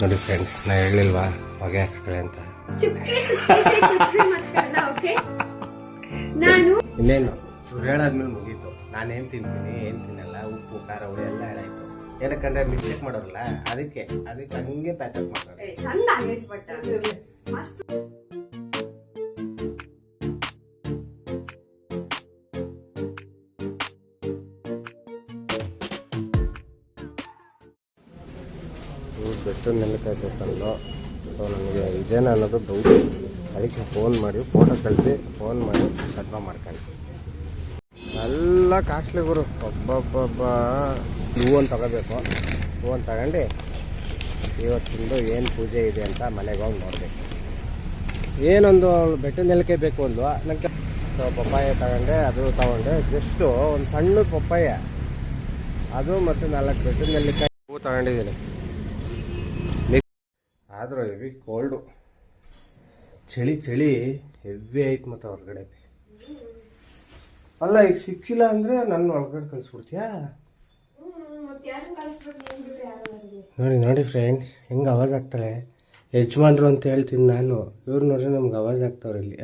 ನೋಡಿ ಫ್ರೆಂಡ್ಸ್ ನಾ ಹೇಳಿಲ್ವಾ? ಹೊಗೆ ಹಾಕ್ತಾಳೆ ಅಂತ. ನಾನು ಇನ್ನೇನು? ಇವ್ರು ಹೇಳಾದ್ಮೇಲೆ ಮುಗೀತು. ಏನು ತಿಂತೀನಿ ಏನು ತಿನ್ನಲ್ಲ ಉಪ್ಪು ಖಾರ ಹುಳಿ ಎಲ್ಲ ಹೇಳಾಯ್ತು. ಏನಕ್ಕಂದ್ರೆ ಮಿಸ್ಟೇಕ್ ಮಾಡೋರಲ್ಲ ಅದಕ್ಕೆ ಅದಕ್ಕೆ ಹಂಗೆ ಪ್ಯಾಚಪ್ ಮಾಡೋದು ಬೆಟ್ಟು ನೆಲಕ್ಕೆ ಬೇಕಂದು ಸೊ ನನಗೆ ಇದೇನ ಅನ್ನೋದು ಡೌಟ್ ಅದಕ್ಕೆ ಫೋನ್ ಮಾಡಿ ಫೋಟೋ ಕಳಿಸಿ ಫೋನ್ ಮಾಡಿ ಕನ್ಫರ್ಮ್ ಮಾಡ್ಕೊಂಡು. ಎಲ್ಲ ಕಾಸ್ಟ್ಲಿ ಗುರು. ಒಬ್ಬೊಬ್ಬೊಬ್ಬ ಹೂವನ್ನು ತಗೋಬೇಕು. ಹೂವನ್ನು ತಗೊಂಡು ಇವತ್ತಿಂದು ಏನು ಪೂಜೆ ಇದೆ ಅಂತ ಮನೆಗೆ ಹೋಗಿ ನೋಡಬೇಕು. ಏನೊಂದು ಬೆಟ್ಟು ನೆಲಕ್ಕೆ ಬೇಕು ಒಂದು ನನಗೆ ಸೊ ಪಪ್ಪಾಯ ತಗೊಂಡೆ, ಅದು ತಗೊಂಡೆ. ಜಸ್ಟು ಒಂದು ಸಣ್ಣ ಪಪ್ಪಾಯ. ಅದು ಮತ್ತು ನಾಲ್ಕು ಬೆಟ್ಟು ನೆಲ್ಲಿಕಾಯಿ ಹೂ ತಗೊಂಡಿದ್ದೀನಿ. ಆದರೂ ಹೆವಿ ಕೋಲ್ಡು ಚಳಿ ಚಳಿ ಹೆವಿ ಆಯ್ತು ಮತ್ತು ಹೊರಗಡೆ ಅಲ್ಲ ಈಗ ಸಿಕ್ಕಿಲ್ಲ ಅಂದರೆ ನನ್ನ ಒಳಗಡೆ ಕಳಿಸ್ಬಿಡ್ತೀಯಾ? ನೋಡಿ ನೋಡಿ ಫ್ರೆಂಡ್ಸ್ ಹೆಂಗೆ ಅವಾಜ್ ಆಗ್ತಾಳೆ? ಯಜಮಾನ್ರು ಅಂತ ಹೇಳ್ತೀನಿ ನಾನು. ಇವ್ರು ನೋಡ್ರಿ ನಮ್ಗೆ ಅವಾಜ್ ಆಗ್ತಾವ್ರೆ ಇಲ್ಲಿ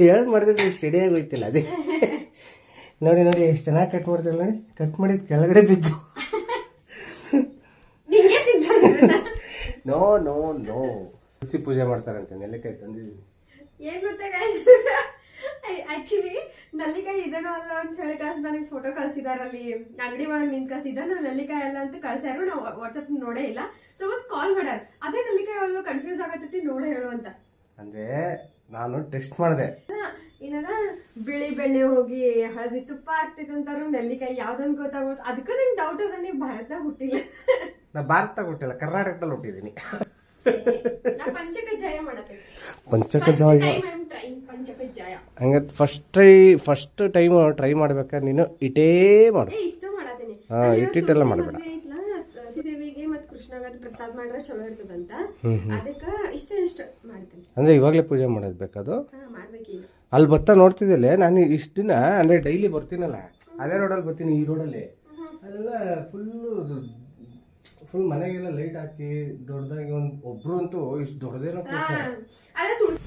ಹೇಳಿ ಮಾಡಿದ್ರೆ ಸ್ಟಡಿಯಾಗಿ ಹೋಯ್ತಿಲ್ಲ ಅದೇ. ನೋಡಿ ನೋಡಿ ಎಷ್ಟು ಚೆನ್ನಾಗಿ ಕಟ್ ಮಾಡ್ತಾರೆ ನೋಡಿ. ಕಟ್ ಮಾಡಿದ ಕೆಳಗಡೆ ಬಿದ್ದು. ನಿಂಗೆ ತಿನ್ಸೋದು? ನೋ ನೋ ನೋ ತುಳಸಿ ಪೂಜೆ ಮಾಡ್ತಾರಂತೆ ನೆಲ್ಲಿಕಾಯಿ ತಂದಿದ್ದೀನಿ ಏನ್ ಗೊತ್ತಾ ಆಕ್ಚುಲಿ ನಲ್ಲಿಕಾಯಿ ಇದೇನೋ ಅಲ್ಲ ಅಂತ ಹೇಳಿ ಕಳ್ಸಿ ನನಗೆ ಫೋಟೋ ಕಳ್ಸಿದಾರ ಅಲ್ಲಿ ಅಂಗಡಿ ಒಳಗೆ ನಿಂತ್ ಕಳ್ಸಿದ ನಾನು ನಲ್ಲಿಕಾಯಿ ಅಲ್ಲ ಅಂತ ಕಳ್ಸ್ಯಾರು ನಾವು ವಾಟ್ಸಪ್ ನೋಡೇ ಇಲ್ಲ. ಸೊ ಮತ್ತೆ ಕಾಲ್ ಮಾಡ್ಯಾರ ಅದೇ ನಲ್ಲಿಕಾಯಿ ಅಲ್ಲೂ ಕನ್ಫ್ಯೂಸ್ ಆಗತ್ತೈತಿ ನೋಡ ಹೇಳು ಅಂತ. ಅಂದ್ರೆ ನಾನು ಟೆಸ್ಟ್ ಮಾಡಿದೆ. ಬಿಳಿ ಬೆಣ್ಣೆ ಹೋಗಿ ಹಳದಿ ತುಪ್ಪ ಆಗ್ತಿತ್ತು ಅಂತಾರು ನೆಲ್ಲಿಕಾಯಿ ಯಾವ್ದೊಂದು ಗೊತ್ತಾಗೋದು? ಅದಕ್ಕೆ ನಂಗೆ ಡೌಟ್ ಅದ ನೀವು ಭಾರತದಾಗ ಹುಟ್ಟಿಲ್ಲ. ನಾ ಭಾರತದಾಗ ಹುಟ್ಟಿಲ್ಲ ಕರ್ನಾಟಕದಲ್ಲಿ ಹುಟ್ಟಿದೀನಿ ನಾ ಮಾಡತ್ತೆ. ಟ್ರೈಂಗ್ ಪಂಚಕಜ್ಜಾಯ ಹಂಗೆ first try first time try ಮಾಡ್ಬೇಕಾ ನೀನು ಇಟೇ ಮಾಡು. ಇಷ್ಟ ಮಾಡತೀನಿ ಹಾ, ಇಟ್ಟಿಟ್ಟೆಲ್ಲ ಮಾಡಬೇಡ. ದೇವಿಗೆ ಮತ್ತೆ ಕೃಷ್ಣಗದ ಪ್ರಸಾದ ಮಾಡ್ರೆ ಚಲೋ ಇರ್ತದಂತ. ಅದಕ್ಕ ಇಷ್ಟ ಇಷ್ಟ ಮಾಡ್ತೀನಿ. ಅಂದರೆ ಇವಾಗಲೇ ಪೂಜೆ ಮಾಡೋದ್ ಬೇಕದು? ಮಾಡ್ಬೇಕೀಗ. ಅಲ್ಲಿ ಬರ್ತಾ ನೋಡ್ತಿದ್ದಲ್ಲೇ. ನಾನು ಇಷ್ಟು ದಿನ ಅಂದರೆ ಡೈಲಿ ಬರ್ತೀನಲ್ಲ ಅದೇ ರೋಡಲ್ಲಿ ಬರ್ತೀನಿ ಈ ರೋಡಲ್ಲಿ ಅಲ್ಲೆಲ್ಲ ಫುಲ್ಲು ಫುಲ್ ಮನೆಗೆಲ್ಲ ಲೈಟ್ ಹಾಕಿ ದೊಡ್ಡದಾಗಿ ಒಂದು ಒಬ್ರು ಅಂತೂ ಇಷ್ಟು ದೊಡ್ಡದೇನೋ ಕೊಡ್ತಾರೆ ಅದ. ತುಳಸಿ.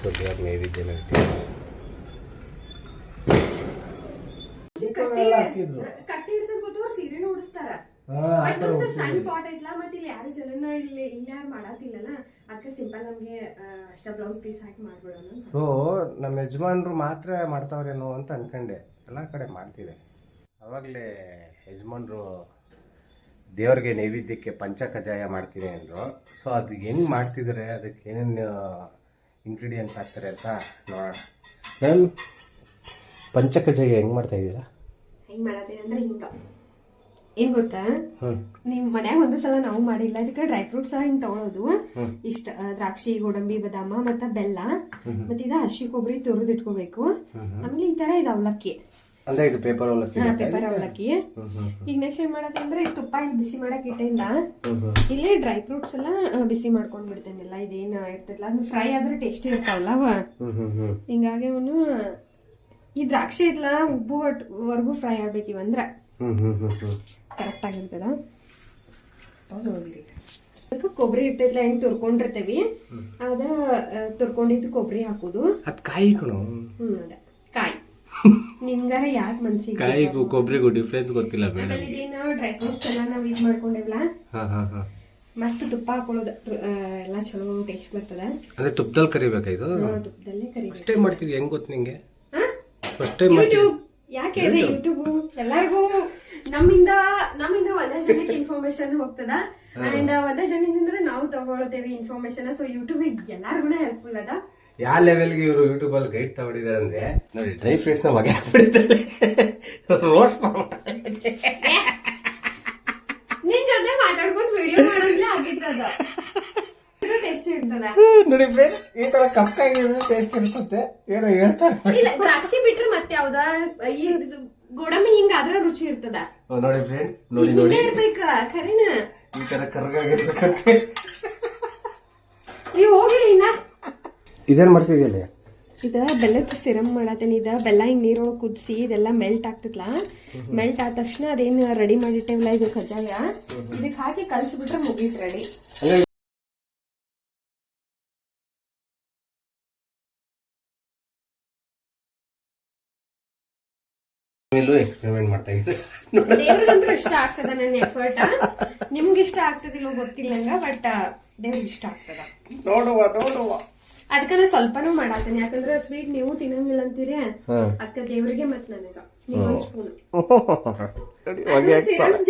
ಸದ್ಯ ನೈವೇದ್ಯ ಹಾಕಿದ್ರು. ಕಟ್ಟಿ ಇರ್ತದ ಗೊತ್ತು ಬಟ್ ಸಣ್ಣ ಪಾಟ್ ಐತ್ಲಾ ಮತ್ತೆ ಇಲ್ಲಿ ಯಾರು ಜನನ ಇಲ್ಲಿ ಇಲ್ಲಿ ಯಾರು ಮಾಡಾತಿಲ್ಲಲ್ಲ ಅದಕ್ಕೆ ಸಿಂಪಲ್ ನಮ್ಗೆ ಅಷ್ಟ ಬ್ಲೌಸ್ ಪೀಸ್ ಹಾಕಿ ಮಾಡ್ಬಿಡೋಣ ಅಂತ. ಸೊ ನಮ್ಮ ಯಜಮಾನ್ರು ಮಾತ್ರ ಮಾಡ್ತಾವ್ರೇನೋ ಅಂತ ಅನ್ಕೊಂಡೆ. ಎಲ್ಲ ಕಡೆ ಮಾಡ್ತಿದೆ. ಅವಾಗಲೇ ಯಜಮಾನ್ರು ದೇವ್ರಿಗೆ ನೈವೇದ್ಯಕ್ಕೆ ಪಂಚ ಕಜಾಯ ಮಾಡ್ತೀನಿ ಅಂದರು. ಸೊ ಅದು ಹೆಂಗೆ ಮಾಡ್ತಿದ್ದಾರೆ ಅದಕ್ಕೆ ಏನೇನು ಇಂಗ್ರೀಡಿಯೆಂಟ್ಸ್ ಹಾಕ್ತಾರೆ ಅಂತ ನೋಡೋಣ. ಮೇಡಮ್ ಪಂಚ ಕಜಾಯ ಹೆಂಗೆ ಮಾಡ್ತಾ ಇದ್ದೀರಾ? ಹೆಂಗ್ ಮಾಡತ್ತೀನಿ ಅಂದ್ರೆ ಹಿಂಗ. ಏನ್ ಗೊತ್ತಾ? ನಿಮ್ ಮನ್ಯಾಗ ಒಂದು ಸಲ ನಾವು ಮಾಡಿಲ್ಲ ಅದಕ್ಕೆ ಡ್ರೈ ಫ್ರೂಟ್ಸ್ ಹಿಂಗ್ ತಗೊಳೋದು. ಇಷ್ಟ ದ್ರಾಕ್ಷಿ ಗೋಡಂಬಿ ಬದಾಮ ಮತ್ತ ಬೆಲ್ಲ. ಮತ್ತ ಇದ ಹಸಿ ಕೊಬ್ಬರಿ ತುರಿದ್ ಇಟ್ಕೋಬೇಕು. ಆಮೇಲೆ ಈ ತರ ಇದು ಅವಲಕ್ಕಿ. ಅಂದ್ರೆ ಇದು ಪೇಪರ್ ಅವಲಕ್ಕಿ ಪೇಪರ್ ಅವಲಕ್ಕಿ. ಈಗ ನೆಕ್ಸ್ಟ್ ಏನ್ ಈ ತುಪ್ಪ ಇಲ್ಲಿ ಬಿಸಿ ಮಾಡಕ್ ಇಟ್ಟಿಲ್ಲ ಇಲ್ಲೇ ಡ್ರೈ ಫ್ರೂಟ್ಸ್ ಎಲ್ಲ ಬಿಸಿ ಮಾಡ್ಕೊಂಡ್ ಬಿಡ್ತೇನೆಲ್ಲ ಇದೇನ್ ಇರ್ತೈತಲ್ಲ ಅದನ್ನ ಫ್ರೈ ಆದ್ರೆ ಟೇಸ್ಟಿ ಇರ್ತಾವಲ್ಲ ಹಿಂಗಾಗಿ ಅವನು ಈ ದ್ರಾಕ್ಷಿ ಇದ್ಲ ಉಬ್ಬು ವರ್ಗು ಫ್ರೈ ಆಗ್ಬೇಕು ಇವಂದ್ರ ಹ್ಞೂ ಹ್ಞೂ ಹ್ಞೂ ಹ್ಞೂ ಕರೆಕ್ಟ್ ಆಗಿರ್ತದ ಅದಕ್ಕೆ ಕೊಬ್ಬರಿ ಇರ್ತೈತ್ಲ ಹೆಂಗ್ ತುರ್ಕೊಂಡಿರ್ತೇವಿ? ಅದ ತುರ್ಕೊಂಡಿದ್ದು ಕೊಬ್ಬರಿ ಹಾಕುದು. ಅದ್ ಕಾಯಿ ಕಣು. ಹ್ಮ್ ಅದ. ಕಾಯಿ. ನಿನ್ಗಾರ ಯಾರ ಮನ್ಸಿಗೆ ಕಾಯಿಗೂ ಕೊಬ್ಬರಿಗೂ ಡಿಫ್ರೆನ್ಸ್ ಗೊತ್ತಿಲ್ಲ ಆಮೇಲೆ ಇದೇನು ಡ್ರೈ ಫ್ರೂಟ್ಸ್ ಎಲ್ಲ ನಾವ್ ಇದ್ ಮಾಡ್ಕೊಂಡೇವಲ್ಲ? ಮಸ್ತ್ ತುಪ್ಪ ಹಾಕೊಳ್ಳೋದು. ಎಲ್ಲಾ ಚಲೋ ಟೇಸ್ಟ್ ಬರ್ತದ. ಅಂದ್ರೆ ತುಪ್ಪದಲ್ಲಿ ಕರಿಬೇಕಾ ಇದು? ತುಪ್ಪದಲ್ಲೇ ಕರಿಬೇಕು. ಫಸ್ಟ್ ಟೈಮ್ ಮಾಡ್ತಿದ್ವಿ ಹೆಂಗ್ ಗೊತ್ತು ನಿಂಗೆ? ಫಸ್ಟ್ ಟೈಮ್ ಯೂಟ್ಯೂಬ್ ಯಾಕೆ ಇದೆ ಯೂಟ್ಯೂಬ್ ಎಲ್ಲರಿಗೂ ನಮ್ಮಿಂದ ನಮ್ಮಿಂದ ಒಂದೇ ಜನಕ್ಕೆ ಇನ್ಫಾರ್ಮೇಶನ್ ಹೋಗ್ತದ. ಅಂಡ್ ಒಂದೇ ಜನದಿಂದ ನಾವು ತಗೊಳ್ತೇವೆ ಇನ್ಫಾರ್ಮೇಶನ್ ಸೊ ಯೂಟ್ಯೂಬ್ ಎಲ್ಲಾರ್ಗು ಹೆಲ್ಪ್ಫುಲ್ ಅದ. ಯಾವ ಲೆವೆಲ್ಗೆ ಇವರು ಯೂಟ್ಯೂಬ್ ಅಲ್ಲಿ ಗೈಡ್ ತಗೊಂಡಿದ್ದಾರೆ ಅಂದ್ರೆ ನೋಡಿ ಡ್ರೈ ಫ್ರೂಟ್ಸ್ನ ಹೊಗೆ ಹಾಕ್ಬಿಡ್ತಾರೆ ರೋಸ್ಟ್ ನಿನ್ ಜೊತೆ ಮಾತಾಡ್ಕೊಂಡು ವಿಡಿಯೋ ಮಾಡೋದ್ಲೆ ಆಗಿರ್ತದ ಟೇಸ್ಟ್ ಇರ್ತದ. ನೋಡಿ ಫ್ರೆಂಡ್ಸ್ ಈ ತರ ಕಪ್ಪಾಗಿದೆ ಟೇಸ್ಟ್ ಇರ್ತದೆ. ಏನೋ ಹೇಳ್ತಾರೆ. ಇಲ್ಲ ದ್ರಾಕ್ಷಿ ಬಿಟ್ರೆ ಮತ್ತೆ ಯಾವ್ದ ಈ ಇದು ಹಿಂಗ ಅದರ ರುಚಿ ಇರ್ತದ. ನೋಡಿ ಫ್ರೆಂಡ್ಸ್ ನೋಡಿ ನೋಡಿ. ಹಿಂಗೆ ಇರ್ಬೇಕ ಕರೆನ ಈ ತರ ಕರ್ಗಾಗಿರ್ಬೇಕಂತೆ. ನೀವ್ ಹೋಗಿ ಇನ್ನ. ಇದೇನ್ ಮಾಡ್ತಿದ್ಯಲ್ಲ ಇದ ಬೆಲ್ಲದ ಸಿರಮ್ ಮಾಡತ್ತೇನೆ ಇದ ಬೆಲ್ಲ ಹಿಂಗ್ ನೀರೊಳಗೆ ಕುದಿಸಿ ಇದೆಲ್ಲ ಮೆಲ್ಟ್ ಆಗ್ತೈತ್ಲ. ಮೆಲ್ಟ್ ಆದ ತಕ್ಷಣ ಅದೇನು ರೆಡಿ ಮಾಡಿಟ್ಟೇವಲ್ಲ ಇದು ಕಜ್ಜಾಯ ಇದಕ್ಕೆ ಹಾಕಿ ಕಲ್ಸ್ಬಿಟ್ರೆ ಮುಗೀತ್ ರೆಡಿ ಇಲ್ಲೂ ಎಕ್ಸ್ಪೆರಿಮೆಂಟ್ ಮಾಡ್ತಾ ಇದ್ದೆ. ದೇವ್ರಿಗಂತೂ ಇಷ್ಟ ಆಗ್ತದ ನನ್ನ ಎಫರ್ಟ್ ನಿಮ್ಗೆ ಇಷ್ಟ ಆಗ್ತದಿಲ್ಲೋ ಗೊತ್ತಿಲ್ಲ ನಂಗ ಬಟ್ ದೇವ್ರಿಗೆ ಇಷ್ಟ ಆಗ್ತದ. ನೋಡುವ ನೋಡುವ. ಅದಕ್ಕ ನಾ ಸ್ವಲ್ಪನೂ ಮಾಡಾತೀನಿ. ಯಾಕಂದ್ರೆ ಸ್ವೀಟ್ ನೀವು ತಿನ್ನಂಗಿಲ್ಲ ಅಂತೀರಿ ಅಕ್ಕ ಅದಕ್ಕೆ ದೇವ್ರಿಗೆ ಮತ್ ನನಗ.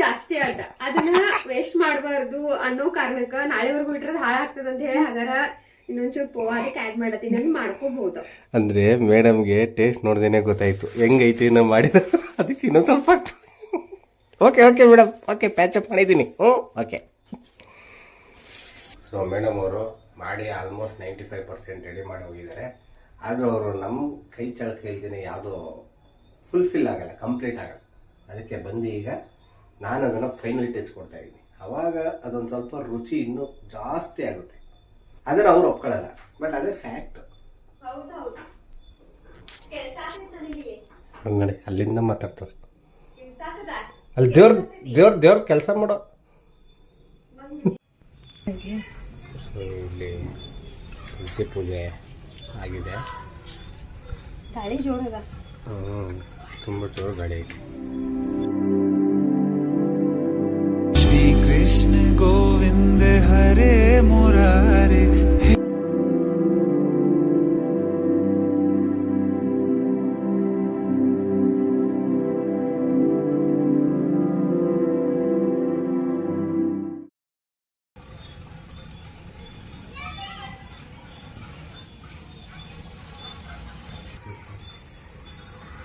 ಜಾಸ್ತಿ ಆಯ್ತ. ಅದನ್ನ ವೇಸ್ಟ್ ಮಾಡಬಾರ್ದು ಅನ್ನೋ ಕಾರಣಕ್ಕ ನಾಳೆವರೆಗೂ ಇಟ್ರದ್ ಹಾಳಾಗ್ತದ ಅಂತ ಹೇಳಿ ಹಾಗಾರ ಇನ್ನೊಂಚೂರು ಪೋವ ಅದಕ್ಕೆ ಆಡ್ ಮಾಡತ್ತೀನಿ ಅದನ್ನ ಮಾಡ್ಕೋಬಹುದು ಅಂದ್ರೆ ಮೇಡಮ್ಗೆ ಟೇಸ್ಟ್ ನೋಡ್ದೇನೆ ಗೊತ್ತಾಯ್ತು. ಹೆಂಗೈತಿ ನಾವು ಮಾಡಿದ? ಅದಕ್ಕೆ ಇನ್ನೊಂದು ಸ್ವಲ್ಪ okay okay madam okay patch up ಮಾಡಿದ್ದೀನಿ. ಹ್ಞೂ ಓಕೆ ಸೊ ಮೇಡಮ್ ಅವರು ಮಾಡಿ almost ninety five percent ready ಮಾಡಿ ಹೋಗಿದ್ದಾರೆ. ಆದರೂ ಅವರು ನಮ್ಮ ಕೈ ಚಳಕ ಇಲ್ದೇ ಯಾವುದೋ ಫುಲ್ಫಿಲ್ ಆಗಲ್ಲ ಕಂಪ್ಲೀಟ್ ಆಗಲ್ಲ. ಅದಕ್ಕೆ ಬಂದು ಈಗ ನಾನು ಅದನ್ನು ಫೈನಲ್ ಟಚ್ ಕೊಡ್ತಾ ಇದ್ದೀನಿ. ಅವಾಗ ಅದೊಂದು ಸ್ವಲ್ಪ ರುಚಿ ಇನ್ನೂ ಜಾಸ್ತಿ ಆಗುತ್ತೆ. ಆದರೆ ಅವ್ರು ಒಪ್ಕೊಳ್ಳಲ್ಲ ಬಟ್ ಅದೇ ಫ್ಯಾಕ್ಟ್ ನೋಡಿ ಅಲ್ಲಿಂದ ಮಾತಾಡ್ತಾರೆ. ಅಲ್ಲಿ ದೇವ್ರ ದೇವ್ರ ದೇವ್ರ ಕೆಲಸ ಮಾಡೋ. ಸೊ ಇಲ್ಲಿ ತುಳಸಿ ಪೂಜೆ ಆಗಿದೆ. ಗಾಳಿ ಜೋರದ ಹ್ಞೂ ತುಂಬ ಜೋರು ಗಾಳಿ ಐತಿ. ಶ್ರೀ ಕೃಷ್ಣ ಗೋವಿಂದ ಹರೇ ಮುರಾ.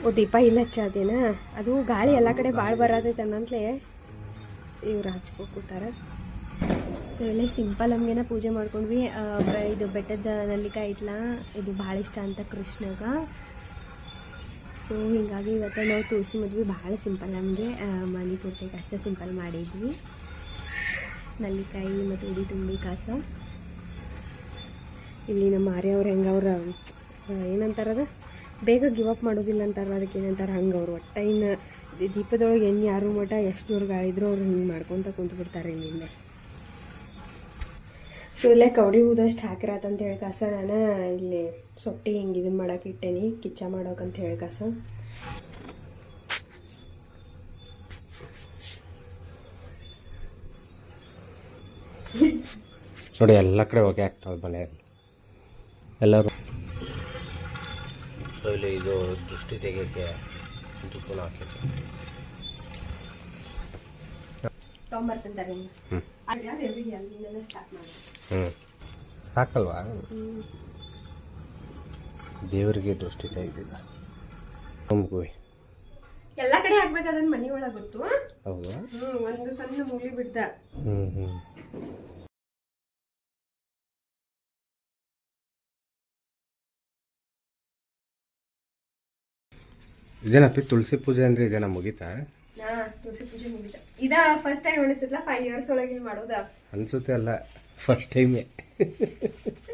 ಓ, ದೀಪ ಇಲ್ಲ ಹಚ್ಚದೇನ ಅದು ಗಾಳಿ ಎಲ್ಲ ಕಡೆ ಭಾಳ ಬರತೈತೆ ಅನ್ನಂತ್ಲೆ ಇವ್ರು ಹಚ್ಕೋತಾರ ಸೊ ಇಲ್ಲೇ ಸಿಂಪಲ್ ನಮಗೇನ ಪೂಜೆ ಮಾಡ್ಕೊಂಡ್ವಿ. ಇದು ಬೆಟ್ಟದ ನಲ್ಲಿಕಾಯಿ ಐತ್ಲ? ಇದು ಭಾಳ ಇಷ್ಟ ಅಂತ ಕೃಷ್ಣಗ. ಸೊ ಹಿಂಗಾಗಿ ಇವತ್ತು ನಾವು ತುಳಸಿ ಮದ್ವೆ ಭಾಳ ಸಿಂಪಲ್ ನಮಗೆ. ಮನೆ ಪೂಜೆಗೆ ಅಷ್ಟೇ ಸಿಂಪಲ್ ಮಾಡಿದ್ವಿ. ನಲ್ಲಿಕಾಯಿ ಮತ್ತು ಉಡಿ ತುಂಬಿ ಕಾಸ. ಇಲ್ಲಿ ನಮ್ಮ ಆರ್ಯವ್ರು ಅವ್ರ ಏನಂತಾರದ ಬೇಗ ಗಿವ್ ಅಪ್ ಮಾಡೋದಿಲ್ಲ ಅಂತಾರ ಅದಕ್ಕೆ ಏನಂತಾರೆ, ಹಂಗೆ ಅವ್ರು ಒಟ್ಟ ಇನ್ನು ದೀಪದೊಳಗೆ ಎಣ್ಣೆ ಯಾರು ಮಟ ಎಷ್ಟು ದೂರ ಗಾಳಿದ್ರು ಅವ್ರು ಹಿಂಗೆ ಮಾಡ್ಕೊತ ಕುಂತು ಬಿಡ್ತಾರೆ ಇನ್ನಿಂದ ಸೊ ಇಲ್ಲೇ ಕವಡಿ ಊದಷ್ಟು ಹಾಕಿರತ್ತ ಅಂತ ಹೇಳಿ ಕಾಸ, ನಾನು ಇಲ್ಲಿ ಸೊಟ್ಟಿ ಹಿಂಗೆ ಇದನ್ನ ಮಾಡಕ್ಕೆ ಇಟ್ಟೇನಿ, ಕಿಚ್ಚ ಮಾಡೋಕಂತ ಹೇಳಿ ಕಾಸ. ನೋಡಿ, ಎಲ್ಲ ಕಡೆ ಹೋಗಿ ಆಗ್ತಾವೆ ಮನೆಯಲ್ಲಿ ಎಲ್ಲರೂ ಇಲ್ಲಿ ಇದು ದೃಷ್ಟಿ ತೆಗೆಯೋಕ್ಕೆ ಅನುಕೂಲ ಆಗ್ತದೆ. ಹ್ಞೂ ಸಾಕಲ್ವಾ? ದೇವರಿಗೆ ದೃಷ್ಟಿ ತೆಗೆದಿಲ್ಲ ನಮಗೂ ಎಲ್ಲ ಕಡೆ ಹಾಕ್ಬೇಕು ಅದನ್ನ ಮನೆ ಒಳಗೆ ಗೊತ್ತು. ಹೌದಾ? ಒಂದು ಸಣ್ಣ ಮುಗಿ ಬಿಡ್ದ. ಹ್ಞೂ ಹ್ಞೂ ಇದೇನಪ್ಪಿ ತುಳಸಿ ಪೂಜೆ ಅಂದ್ರೆ ಇದೇನ ಮುಗೀತಾ? ಹಾ ತುಳಸಿ ಪೂಜೆ ಮುಗಿತ. ಇದ ಫಸ್ಟ್ ಟೈಮ್ ಅನಿಸುತ್ತಲ್ಲ ಫೈವ್ ಇಯರ್ಸ್ ಒಳಗೆ ಮಾಡೋದ? ಅನ್ಸುತ್ತೆ ಅಲ್ಲ ಫಸ್ಟ್ ಟೈಮ್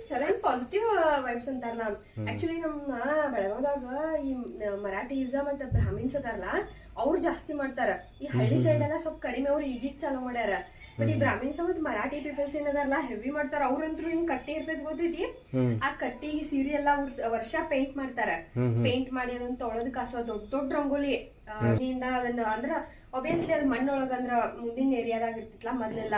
ಚಲನ್ ಪಾಸಿಟಿವ್ ವೈಬ್ಸ್ ಅಂತಾರಲ್ಲ. ಆಕ್ಚುಲಿ ನಮ್ಮ ಬೆಳಗಾವದಾಗ ಈ ಮರಾಠೀಸ್ ಅಂತ ಬ್ರಾಹ್ಮಿನ್ಸ್ ಅದಾರಲ್ಲ ಅವ್ರು ಜಾಸ್ತಿ ಮಾಡ್ತಾರ. ಈ ಹಳ್ಳಿ ಸೈಡ್ ಎಲ್ಲ ಸ್ವಲ್ಪ ಕಡಿಮೆ ಅವ್ರು ಈಗೀಗ ಚಾಲೂ ಮಾಡ್ಯಾರ. ಬಟ್ ಈ ಬ್ರಾಹ್ಮಿನ್ ಮತ್ತು ಮರಾಠಿ ಪೀಪಲ್ಸ್ ಏನದಾರಲ್ಲ ಹೆವಿ ಮಾಡ್ತಾರ. ಅವ್ರಂತ್ರು ಹಿಂಗ್ ಕಟ್ಟಿ ಇರ್ತೈತಿ ಗೊತ್ತೈತಿ? ಆ ಕಟ್ಟಿ ಸೀರೆ ಎಲ್ಲ ವರ್ಷ ಪೇಂಟ್ ಮಾಡ್ತಾರ. ಪೇಂಟ್ ಮಾಡಿ ಅದನ್ನ ತೊಳೆದ್ ಕಾಸೋ ದೊಡ್ಡ ದೊಡ್ಡ ರಂಗೋಲಿ. ಅದನ್ನ ಅಂದ್ರ ಒಬ್ವಿಯಸ್ಲಿ ಅದ್ ಮಣ್ಣೊಳಗ ಅಂದ್ರ ಮುಂದಿನ ಏರಿಯಾದಾಗ ಇರ್ತಿತ್ಲಾ ಮೊದ್ಲೆಲ್ಲ.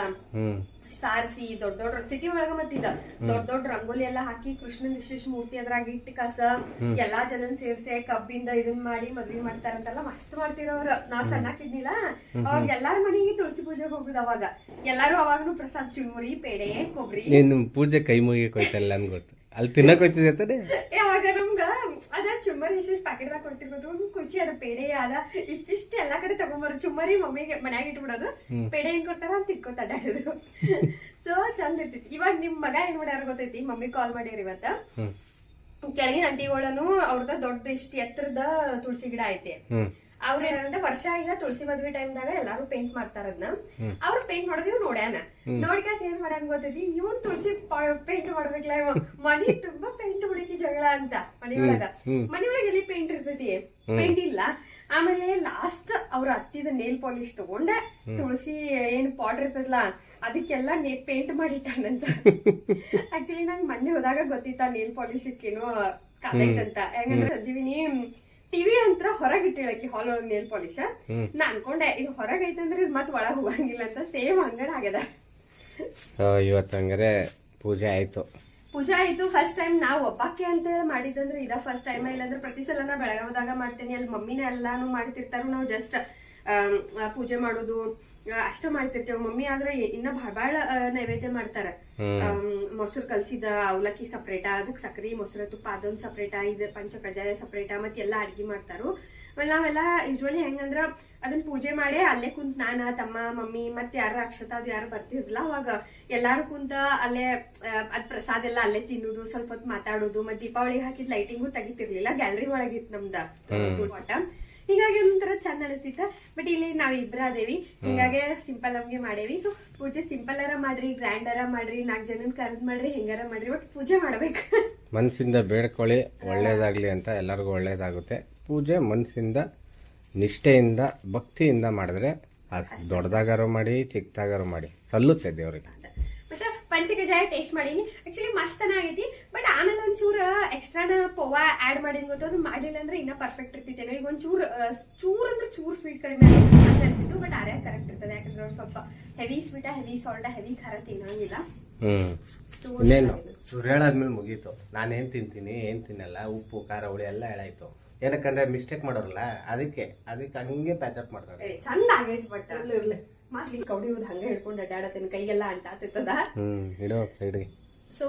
ಸಾರಿಸಿ ದೊಡ್ಡ ದೊಡ್ಡ ಸಿಟಿ ಒಳಗ ಮತ್ತಿದ ದೊಡ್ಡ ದೊಡ್ಡ ರಂಗೋಲಿ ಎಲ್ಲಾ ಹಾಕಿ ಕೃಷ್ಣನ್ ವಿಶೇಷ ಮೂರ್ತಿ ಅದ್ರಾಗ ಇಟ್ಟ ಕಸ ಎಲ್ಲಾ ಜನನ್ ಸೇರ್ಸಿ ಕಬ್ಬಿಂದ ಇದನ್ ಮಾಡಿ ಮದ್ವಿ ಮಾಡ್ತಾರಂತೆಲ್ಲ ಮಸ್ತ್ ಮಾಡ್ತಿರೋರು. ನಾ ಸಣ್ಣಾಕಿದ್ನಿಲ್ಲ ಅವಾಗ ಎಲ್ಲಾರ ಮನೆಗೆ ತುಳಸಿ ಪೂಜೆಗೆ ಹೋಗುದು ಅವಾಗ. ಎಲ್ಲಾರು ಅವಾಗ್ನು ಪ್ರಸಾದ್ ಚುರುಮುರಿ ಪೇಡೆ ಕೊಬ್ಬರಿ ಪೂಜೆ ಕೈ ಮುಗಿ ಹೋಯ್ತಲ್ಲ ಗೊತ್ತು. ಅಲ್ಲಿ ತಿನ್ನಕ್ ಹೋಯ್ತಿದೆ ಅವಾಗ ನಮ್ಗ ಅದ ಚುಮ್ಮರಿ ಇಷ್ಟಿಷ್ಟು ಪ್ಯಾಕೆಟ್ದಾಗ ಕೊಡ್ತಿರ್ಬೋದು. ಖುಷಿ ಅದ ಪೇಡೆ ಅದ. ಇಷ್ಟಿಷ್ಟು ಎಲ್ಲಾ ಕಡೆ ತಗೊಂಬರ್ ಚುಮ್ಮರಿ ಮಮ್ಮಿಗೆ ಮನ್ಯಾಗ ಇಟ್ಬಿಡೋದು. ಪೇಡೆ ಏನ್ ಕೊಡ್ತಾರ ಅಂತ ತಿಕ್ಕೋತ ಅಡ್ಡಾಡೋದು ಸೊ ಚಂದ ಇರ್ತೈತಿ ಇವಾಗ ನಿಮ್ ಮಗ ಏನ್ ಮಾಡ್ಯಾರ ಗೊತ್ತೈತಿ? ಮಮ್ಮಿ ಕಾಲ್ ಮಾಡ್ಯಾರ ಇವತ್ತ. ಕೆಳಗಿನ ಅಂಟಿಗಳನ್ನು ಅವ್ರದ ದೊಡ್ಡ ಇಷ್ಟ ಎತ್ತರದ ತುಳಸಿ ಗಿಡ ಐತಿ. ಅವ್ರ ಏನಂದ್ರೆ ವರ್ಷ ಈಗ ತುಳಸಿ ಮದ್ವೆ ಟೈಮ್ದಾಗ ಎಲ್ಲಾರು ಪೇಂಟ್ ಮಾಡ್ತಾರ ಅದನ್ನ ಅವ್ರ ಪೇಂಟ್ ಇವ್ ನೋಡ್ಯಾನ. ನೋಡ್ಕಾಸ್ ಏನ್ ಮಾಡ್ಯಾನ್ ಗೊತ್ತೈತಿ? ಇವನ್ ತುಳಸಿ ಪೇಂಟ್ ಮಾಡ್ಬೇಕಲ್ಲ ಇವ. ಮನಿ ತುಂಬಾ ಜಗಳ ಅಂತ ಮನೆಯೊಳಗ. ಮನೆಯೊಳಗೆ ಎಲ್ಲಿ ಪೇಂಟ್ ಇರ್ತೈತಿ? ಪೇಂಟ್ ಇಲ್ಲ. ಆಮೇಲೆ ಲಾಸ್ಟ್ ಅವ್ರ ಹತ್ತಿದ ನೇಲ್ ಪಾಲಿಶ್ ತಗೊಂಡೆ. ತುಳಸಿ ಏನ್ ಪಾಟ್ ಇರ್ತದಲ್ಲ ಅದಕ್ಕೆಲ್ಲ ನೇ ಪೇಂಟ್ ಮಾಡಿಟ್ಟಾನಂತ ಆಕ್ಚುಲಿ ನಂಗೆ ಮೊನ್ನೆ ಹೋದಾಗ ಗೊತ್ತಿತ್ತ ನೇಲ್ ಪಾಲಿಶ್ ಏನೋ ಕಾದೈತಂತ ಹೆಂಗಂದ್ರೆ ಸಂಜೀವಿನಿ ಟಿವಿ ಅಂತ ಹೊರಗೆ ಇಟ್ಟಿಳಕಿ ಹಾಲ್ ಒಳಗ್ ನೇಲ್ ಪಾಲಿಶ್ ನಾ ಅನ್ಕೊಂಡೆ ಇದು ಹೊರಗೆ ಐತಂದ್ರೆ ಇದು ಮತ್ ಒಳಗ್ ಹೋಗಂಗಿಲ್ಲ ಅಂತ ಸೇಮ್ ಅಂಗಡ ಆಗ್ಯದ. ಸೊ ಇವತ್ತು ಹಂಗಾರೆ ಪೂಜೆ ಆಯ್ತು. ಪೂಜಾ ಆಯ್ತು ಫಸ್ಟ್ ಟೈಮ್ ನಾವು ಒಬ್ಬಾಕೆ ಅಂತ ಹೇಳಿ ಮಾಡಿದಂದ್ರೆ ಇದ ಫಸ್ಟ್ ಟೈಮ್ ಇಲ್ಲಾಂದ್ರೆ ಪ್ರತಿ ಸಲ ನಾ ಬೆಳಗಾವದಾಗ ಮಾಡ್ತೇನೆ. ಅಲ್ಲಿ ಮಮ್ಮಿನ ಎಲ್ಲಾನು ಮಾಡ್ತಿರ್ತಾರು. ನಾವು ಜಸ್ಟ್ ಪೂಜೆ ಮಾಡೋದು ಅಷ್ಟ ಮಾಡ್ತಿರ್ತೇವೆ. ಮಮ್ಮಿ ಆದ್ರೆ ಇನ್ನ ಭಾಳ ಬಹಳ ನೈವೇದ್ಯ ಮಾಡ್ತಾರ. ಮೊಸರು ಕಲ್ಸಿದ ಅವಲಕ್ಕಿ ಸಪ್ರೇಟ ಅದಕ್ ಸಕ್ರಿ ಮೊಸರು ತುಪ್ಪ ಅದೊಂದ್ ಸಪ್ರೇಟ ಇದ್ ಪಂಚ ಕಜಾಯ ಸಪ್ರೇಟ ಮತ್ ಎಲ್ಲಾ ಅಡ್ಗಿ ಮಾಡ್ತಾರು. ನಾವೆಲ್ಲ ಯೂಶ್ವಲಿ ಹೆಂಗಂದ್ರ ಅದನ್ನ ಪೂಜೆ ಮಾಡಿ ಅಲ್ಲೇ ಕುಂತ ನಾನ ತಮ್ಮ ಮಮ್ಮಿ ಮತ್ತೆ ಯಾರ ಅಕ್ಷತಾ ಅದು ಯಾರು ಬರ್ತಿರ್ಲಿಲ್ಲ ಅವಾಗ ಎಲ್ಲಾರು ಕುಂತ ಅಲ್ಲೇ ಅದ್ ಪ್ರಸಾದ ಎಲ್ಲ ಅಲ್ಲೇ ತಿನ್ನುದು ಸ್ವಲ್ಪ ಹೊತ್ತು ಮಾತಾಡೋದು ಮತ್ ದೀಪಾವಳಿಗೆ ಹಾಕಿದ್ ಲೈಟಿಂಗು ತೆಗಿತಿರ್ಲಿಲ್ಲ ಗ್ಯಾಲರಿ ಒಳಗಿತ್ತು ನಮ್ದ. ತೋಟ ಹೀಗಾಗಿ ಒಂಥರ ಚಂದ ಅನಿಸ್ತಿತ್ತ. ಬಟ್ ಇಲ್ಲಿ ನಾವ್ ಇಬ್ರಾದೇವಿ ಹಿಂಗಾಗಿ ಸಿಂಪಲ್ ನಮ್ಗೆ ಮಾಡೇವಿ. ಸೊ ಪೂಜೆ ಸಿಂಪಲ್ ಅರ ಮಾಡ್ರಿ ಗ್ರ್ಯಾಂಡ್ ಅರ ಮಾಡ್ರಿ ನಾಲ್ಕ್ ಜನನ್ ಕರೆದ್ ಮಾಡ್ರಿ ಹೆಂಗಾರ ಮಾಡ್ರಿ ಬಟ್ ಪೂಜೆ ಮಾಡ್ಬೇಕು. ಮನಸ್ಸಿಂದ ಬೇಡ್ಕೊಳ್ಳಿ ಒಳ್ಳೇದಾಗ್ಲಿ ಅಂತ ಎಲ್ಲರಿಗೂ ಒಳ್ಳೇದಾಗುತ್ತೆ. ಪೂಜೆ ಮನಸ್ಸಿಂದ ನಿಷ್ಠೆಯಿಂದ ಭಕ್ತಿಯಿಂದ ಮಾಡಿದ್ರೆ ಅದು ದೊಡ್ಡದಾಗಾರು ಮಾಡಿ ಚಿಕ್ಕದಾಗಾರು ಮಾಡಿ ಸಲ್ಲುತ್ತೆ ದೇವರಿಗೆ. ಪಂಚಕಜಾಯ ಟೇಸ್ಟ್ ಮಾಡೀನಿ ಆಕ್ಚುಲಿ ಮಸ್ತ್ ಆಗೈತಿ ಬಟ್ ಆಮೇಲೆ ಒಂಚೂರ ಎಕ್ಸ್ಟ್ರಾನ ಪೋವ ಆ್ಯಡ್ ಮಾಡಿನ ಗೊತ್ತು ಅದು ಮಾಡಿಲ್ಲ ಅಂದ್ರೆ ಇನ್ನ ಪರ್ಫೆಕ್ಟ್ ಇರ್ತಿತ್ತೇನೋ. ಈಗ ಒಂಚೂರ್ ಚೂರ್ ಅಂದ್ರೆ ಚೂರ್ ಸ್ವೀಟ್ ಕಡಿಮೆ ಅಂತ ಅನ್ಸಿತ್ತು ಬಟ್ ಆರ್ಯ ಕರೆಕ್ಟ್ ಇರ್ತದೆ. ಯಾಕಂದ್ರೆ ಅವ್ರು ಸ್ವಲ್ಪ heavy sweet heavy salt heavy ಖಾರ ತಿನ್ನಂಗಿಲ್ಲ. ಇನ್ನೇನು? ಇವ್ರು ಹೇಳಾದ್ಮೇಲೆ ಮುಗೀತು. ನಾನೇನು ತಿಂತೀನಿ ಏನು ತಿನ್ನಲ್ಲ ಉಪ್ಪು ಖಾರ ಹುಳಿ ಎಲ್ಲ ಹೇಳಾಯ್ತು. ಏನಕ್ಕಂದ್ರೆ ಮಿಸ್ಟೇಕ್ ಮಾಡೋರಲ್ಲ ಅದಕ್ಕೆ ಅದಕ್ಕೆ ಹಂಗೆ ಪ್ಯಾಚಪ್ ಮಾಡ್ತಾರೆ. ಚಂದ ಆಗೈತೆ ಬಟ್ ಮಸ್ತ್ ಹೋದ ಹಂಗ ಹಿಡ್ಕೊಂಡು ಅಡ್ಡಾಡತ್ತೇನೆ ಕೈಗೆಲ್ಲ ಅಂಟಾತಿರ್ತದ ಹ್ಮ್ ಇಡೋ ಸೈಡ್ಗೆ ಸೊ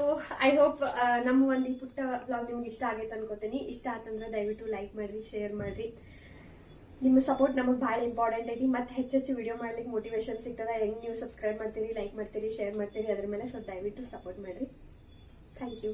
ಐ ಹೋಪ್ ನಮ್ಮ ಒಂದು ಈ ಪುಟ್ಟ ಬ್ಲಾಗ್ ನಿಮ್ಗೆ ಇಷ್ಟ ಆಗೈತೆ ಅನ್ಕೋತೀನಿ. ಇಷ್ಟ ಆತಂದ್ರೆ ದಯವಿಟ್ಟು ಲೈಕ್ ಮಾಡ್ರಿ ಶೇರ್ ಮಾಡ್ರಿ. ನಿಮ್ಮ ಸಪೋರ್ಟ್ ನಮಗೆ ಭಾಳ ಇಂಪಾರ್ಟೆಂಟ್ ಐತಿ. ಮತ್ತೆ ಹೆಚ್ಚೆಚ್ಚು ವಿಡಿಯೋ ಮಾಡ್ಲಿಕ್ಕೆ ಮೋಟಿವೇಶನ್ ಸಿಗ್ತದ. ಹೆಂಗ್ ನೀವು ಸಬ್ಸ್ಕ್ರೈಬ್ ಮಾಡ್ತೀರಿ ಲೈಕ್ ಮಾಡ್ತೀರಿ ಶೇರ್ ಮಾಡ್ತೀರಿ ಅದ್ರ ಮೇಲೆ ಸ್ವಲ್ಪ ದಯವಿಟ್ಟು ಸಪೋರ್ಟ್ ಮಾಡ್ರಿ. Thank you